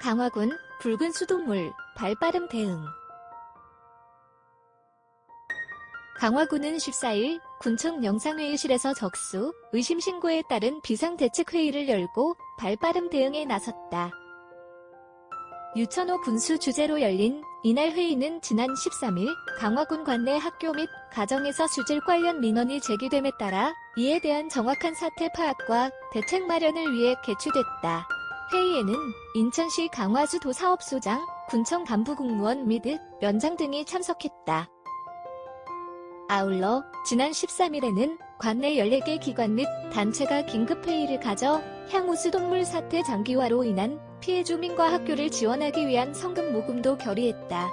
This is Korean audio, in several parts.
강화군 붉은 수돗물 발빠름 대응 강화군은 14일 군청 영상회의실에서 적수 의심 신고에 따른 비상대책회의를 열고 발빠름 대응에 나섰다. 유천호 군수 주재로 열린 이날 회의는 지난 13일 강화군 관내 학교 및 가정에서 수질 관련 민원이 제기됨에 따라 이에 대한 정확한 사태 파악과 대책 마련을 위해 개최됐다. 회의에는 인천시 강화주 도사업소장, 군청 간부 공무원 및 면장 등이 참석했다. 아울러 지난 13일에는 관내 14개 기관 및 단체가 긴급회의를 가져 향후 수돗물 사태 장기화로 인한 피해 주민과 학교를 지원하기 위한 성금 모금도 결의했다.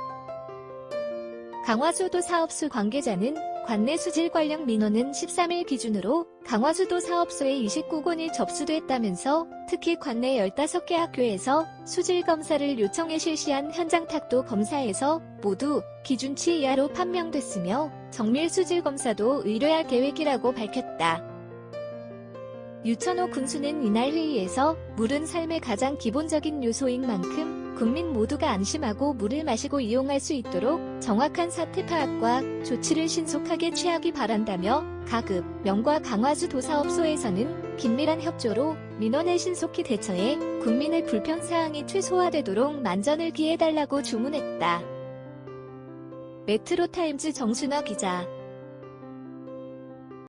강화수도 사업소 관계자는 관내 수질 관련 민원은 13일 기준으로 강화수도 사업소에 29건이 접수됐다면서 특히 관내 15개 학교에서 수질 검사를 요청해 실시한 현장 탁도 검사에서 모두 기준치 이하로 판명됐으며 정밀 수질 검사도 의뢰할 계획이라고 밝혔다. 유천호 군수는 이날 회의에서 물은 삶의 가장 기본적인 요소인 만큼 국민 모두가 안심하고 물을 마시고 이용할 수 있도록 정확한 사태 파악과 조치를 신속하게 취하기 바란다며 가급, 명과 강화주 도사업소에서는 긴밀한 협조로 민원에 신속히 대처해 국민의 불편 사항이 최소화되도록 만전을 기해달라고 주문했다. 메트로타임즈 정순화 기자